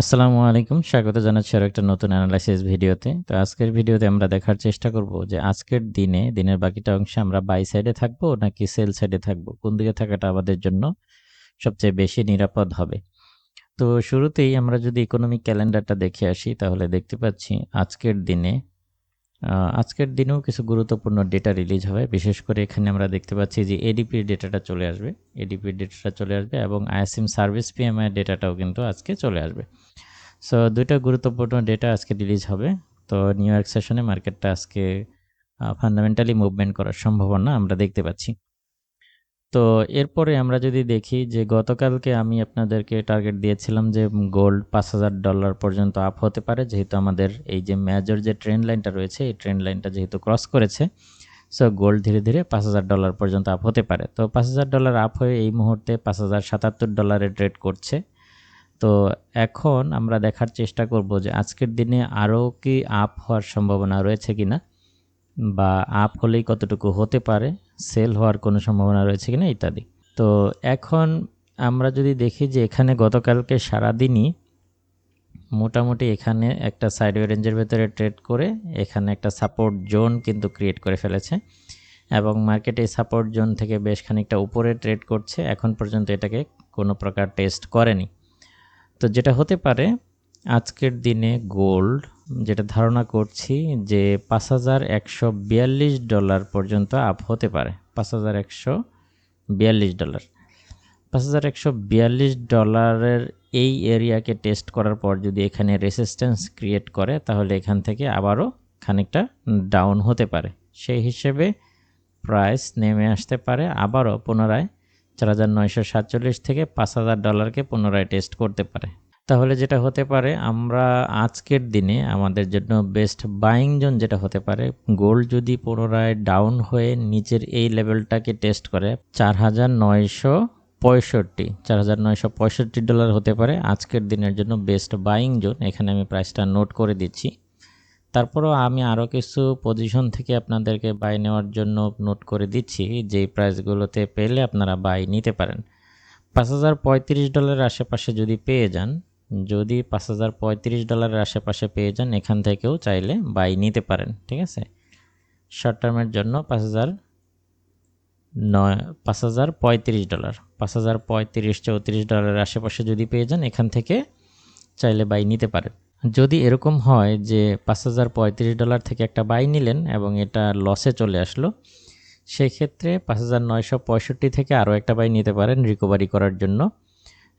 আসসালামু আলাইকুম। স্বাগত জানাচ্ছি আরও একটা নতুন অ্যানালাইসিস ভিডিওতে। তো আজকের ভিডিওতে আমরা দেখার চেষ্টা করব যে আজকের দিনে, দিনের বাকিটা অংশে আমরা বাই সাইডে থাকব নাকি সেল সাইডে থাকব? কোন দিকে থাকাটা আমাদের জন্য সবচেয়ে বেশি নিরাপদ হবে? তো শুরুতেই আমরা যদি ইকোনমিক ক্যালেন্ডারটা দেখে আসি, তাহলে দেখতে পাচ্ছি আজকের দিনে আজকের দিনেও কিছু গুরুত্বপূর্ণ ডেটা রিলিজ হবে। বিশেষ করে এখানে আমরা দেখতে পাচ্ছি যে এডিপির ডেটাটা চলে আসবে। এডিপির ডেটাটা চলে আসবে এবং আইএসএম সার্ভিস পিএমআই ডেটাটাও কিন্তু আজকে চলে আসবে। সো দুইটা গুরুত্বপূর্ণ ডেটা আজকে রিলিজ হবে। তো নিউ ইয়র্ক সেশনে মার্কেটটা আজকে ফান্ডামেন্টালি মুভমেন্ট করার সম্ভাবনা আমরা দেখতে পাচ্ছি। তো এরপরে আমরা যদি দেখি যে গতকালকে আমি আপনাদেরকে টার্গেট দিয়েছিলাম যে গোল্ড পাঁচ হাজার ডলার পর্যন্ত আপ হতে পারে, যেহেতু আমাদের এই যে মেজর যে ট্রেন্ড লাইনটা রয়েছে, এই ট্রেন্ড লাইনটা যেহেতু ক্রস করেছে সো গোল্ড ধীরে ধীরে পাঁচ হাজার ডলার পর্যন্ত আপ হতে পারে। তো পাঁচ হাজার ডলার আপ হয়ে এই মুহূর্তে পাঁচ হাজার সাতাত্তর ডলারে ট্রেড করছে। তো এখন আমরা দেখার চেষ্টা করব যে আজকের দিনে আরও কি আপ হওয়ার সম্ভাবনা রয়েছে কি না বা আপ হলেই কতটুকু হতে পারে সেল হওয়ার কোনো সম্ভাবনা রয়েছে কিনা ইত্যাদি। তো এখন আমরা যদি দেখি যে এখানে গতকালকে সারাদিনই মোটামুটি এখানে একটা সাইডওয়ে রেঞ্জের ভেতরে ট্রেড করে এখানে একটা সাপোর্ট জোন কিন্তু ক্রিয়েট করে ফেলেছে এবং মার্কেটে সাপোর্ট জোন থেকে বেশ খানিকটা উপরে ট্রেড করছে। এখন পর্যন্ত এটাকে কোনো প্রকার টেস্ট করেনি। তো যেটা হতে পারে আজকের দিনে গোল্ড, যেটা ধারণা করছি যে পাঁচ হাজার একশো বিয়াল্লিশ ডলার পর্যন্ত আপ হতে পারে। পাঁচ হাজার একশো বিয়াল্লিশ ডলার। পাঁচ হাজার একশো বিয়াল্লিশ ডলারের এই এরিয়াকে টেস্ট করার পর যদি এখানে রেসিস্ট্যান্স ক্রিয়েট করে, তাহলে এখান থেকে আবারও খানিকটা ডাউন হতে পারে। সেই হিসেবে প্রাইস নেমে আসতে পারে, আবারও পুনরায় চার হাজার নয়শো সাতচল্লিশ থেকে পাঁচ হাজার ডলারকে পুনরায় টেস্ট করতে পারে। তাহলে যেটা হতে পারে, আমরা আজকের দিনে আমাদের জন্য বেস্ট বাইং জোন যেটা হতে পারে গোল্ড যদি পুনরায় ডাউন হয়ে নিচের এই লেভেলটাকে টেস্ট করে, চার হাজার নয়শো পঁয়ষট্টি, চার হাজার নয়শো পঁয়ষট্টি ডলার হতে পারে আজকের দিনের জন্য বেস্ট বাইং জোন এখানে আমি প্রাইসটা নোট করে দিচ্ছি। তারপরও আমি আরও কিছু পজিশন থেকে আপনাদেরকে বাই নেওয়ার জন্য নোট করে দিচ্ছি, যেই প্রাইসগুলোতে পেলে আপনারা বাই নিতে পারেন। পাঁচ হাজার পঁয়ত্রিশ ডলারের আশেপাশে যদি পেয়ে যান যদি পাঁচ হাজার পঁয়ত্রিশ ডলারের আশেপাশে পেয়ে যান, এখান থেকেও চাইলে বাই নিতে পারেন, ঠিক আছে? শর্ট টার্মের জন্য পাঁচ হাজার নয়, পাঁচ হাজার পঁয়ত্রিশ ডলার, পাঁচ হাজার পঁয়ত্রিশ, চৌত্রিশ ডলারের আশেপাশে যদি পেয়ে যান, এখান থেকে চাইলে বাই নিতে পারেন। যদি এরকম হয় যে পাঁচ হাজার পঁয়ত্রিশ ডলার থেকে একটা বাই নিলেন এবং এটা লসে চলে আসলো, সেক্ষেত্রে পাঁচ হাজার নয়শো পঁয়ষট্টি থেকে আরও একটা বাই নিতে পারেন রিকভারি করার জন্য।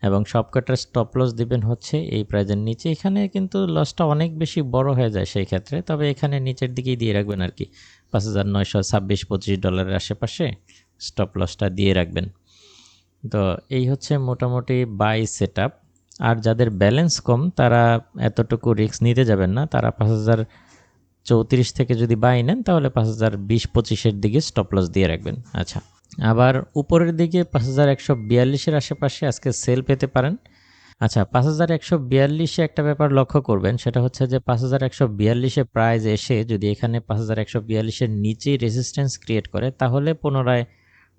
এবং সবকটার স্টপ লস দিবেন হচ্ছে এই প্রাইজের নিচে। এখানে কিন্তু লসটা অনেক বেশি বড় হয়ে যায় সেই ক্ষেত্রে, তবে এখানে নিচের দিকেই দিয়ে রাখবেন আর কি। পাঁচ হাজার নয়শো ছাব্বিশ পঁচিশ ডলারের আশেপাশে স্টপ লসটা দিয়ে রাখবেন। তো এই হচ্ছে মোটামুটি বাই সেট আর যাদের ব্যালেন্স কম, তারা এতটুকু রিস্ক নিতে যাবেন না। তারা পাঁচ হাজার চৌত্রিশ থেকে যদি বাই নেন, তাহলে পাঁচ হাজার বিশ পঁচিশের দিকে স্টপ লস দিয়ে রাখবেন। আচ্ছা। আবার উপরের দিকে পাঁচ হাজার একশো বিয়াল্লিশের আশেপাশে আজকে সেল পেতে পারেন। আচ্ছা পাঁচ হাজার একশো বিয়াল্লিশে একটা ব্যাপার লক্ষ্য করবেন, সেটা হচ্ছে যে পাঁচ হাজার একশো বিয়াল্লিশে প্রাইজ এসে যদি এখানে পাঁচ হাজার একশো বিয়াল্লিশের নিচেই রেজিস্ট্যান্স ক্রিয়েট করে, তাহলে পুনরায়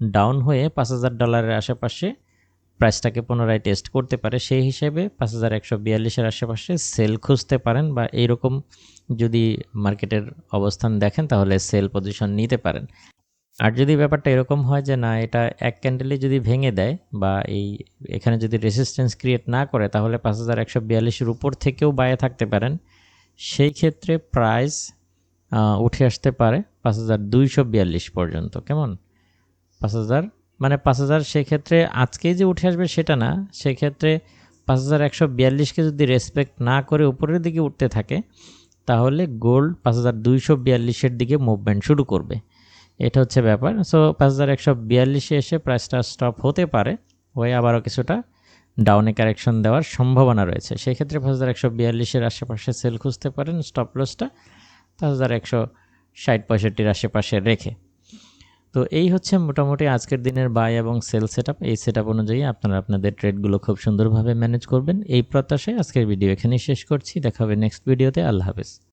ডাউন হয়ে পাঁচ হাজার ডলারের আশেপাশে প্রাইসটাকে পুনরায় টেস্ট করতে পারে। সেই হিসেবে পাঁচ হাজার একশো বিয়াল্লিশের আশেপাশে সেল খুঁজতে পারেন বা এইরকম যদি মার্কেটের অবস্থান দেখেন, তাহলে সেল পজিশন নিতে পারেন। আর যদি ব্যাপারটা এরকম হয় যে না, এটা এক ক্যান্ডেলে যদি ভেঙে দেয় বা এই এখানে যদি রেসিস্ট্যান্স ক্রিয়েট না করে, তাহলে পাঁচ হাজার একশো বিয়াল্লিশের উপর থেকেও বায়ে থাকতে পারেন। সেই ক্ষেত্রে প্রাইস উঠে আসতে পারে পাঁচ হাজার দুইশো বিয়াল্লিশ পর্যন্ত। কেমন? পাঁচ হাজার মানে পাঁচ হাজার সেক্ষেত্রে আজকেই যে উঠে আসবে সেটা না সেক্ষেত্রে পাঁচ হাজার একশো বিয়াল্লিশকে যদি রেসপেক্ট না করে উপরের দিকে উঠতে থাকে, তাহলে গোল্ড পাঁচ হাজার দুইশো বিয়াল্লিশের দিকে মুভমেন্ট শুরু করবে। এটা হচ্ছে ব্যাপার। সো পাঁচ হাজার একশো বিয়াল্লিশে এসে প্রাইসটা স্টপ হতে পারে। হয়ে আবারও কিছুটা ডাউনে কারেকশন দেওয়ার সম্ভাবনা রয়েছে। সেই ক্ষেত্রে পাঁচ হাজার একশো বিয়াল্লিশের আশেপাশে সেল খুঁজতে পারেন স্টপ লসটা পাঁচ হাজার একশো ষাট পঁয়ষট্টির আশেপাশে রেখে। তো এই হচ্ছে মোটামুটি আজকের দিনের বাই এবং সেল সেট এই সেট অনুযায়ী আপনারা আপনাদের ট্রেডগুলো খুব সুন্দরভাবে ম্যানেজ করবেন। এই প্রত্যাশায় আজকের ভিডিও এখানেই শেষ করছি। দেখা হবে নেক্সট ভিডিওতে আল্লাহ হাফেজ।